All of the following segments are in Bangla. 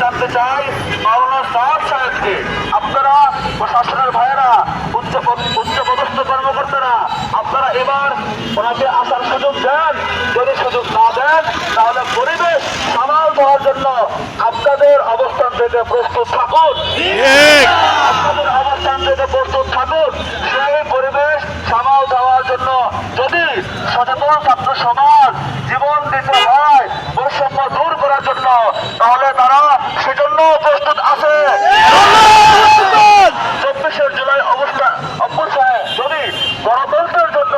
জানতে চাই মাওলানা সাহেব সাহেবকে। আপনারা প্রশাসনের ভাইয়েরা উচ্চ উচ্চপদস্থ কর্মকর্তারা আপনারা এবার ওনাকে আসার সুযোগ দেন। যদি সুযোগ না দেন তাহলে পরিবেশ সামাল দেওয়ার জন্য আপনাদের অবস্থান থেকে প্রস্তুত থাকুন। আপনাদের অবস্থান থেকে প্রস্তুত থাকুন। সেই পরিবেশ সামাল দেওয়ার জন্য যদি সচেতন ছাত্র সমাজ জীবন দিতে হয় বৈষম্য দূর করার জন্য যদি গণতন্ত্রের জন্য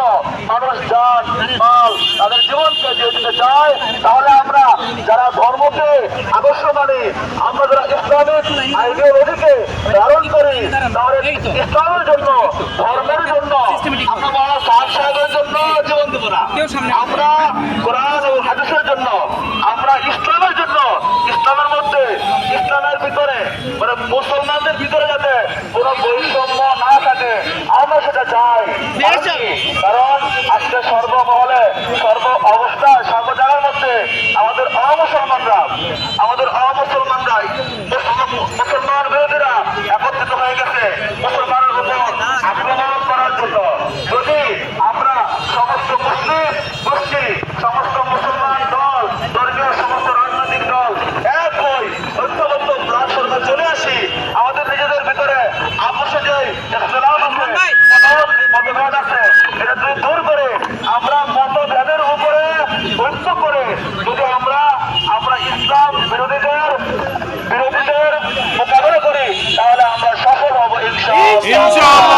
মানুষ যান, মাল, তাদের জীবনকে দিয়ে দিতে চায়, তাহলে আমরা যারা ধর্মকে আদর্শ মানি আমরা যারা ইসলামিক আইডিওলজিকে ধারণ করি, তাহলে ইসলামের জন্য, ধর্মের জন্য জীবন আমরা কোরআন ও হাদিসের জন্য, আমরা ইসলামের জন্য, ইসলামের মধ্যে, ইসলামের ভিতরে মানে মুসলমানদের ভিতরে যাতে কোনো বৈষম্য না থাকে আমরা সেটা চাই। কারণ আজকে সর্বমহলে সর্ব করে যদি আমরা আমরা ইসলাম বিরোধীদের বিরোধীদের মোকাবেলা করি তাহলে আমরা সফল হব ইনশাআল্লাহ।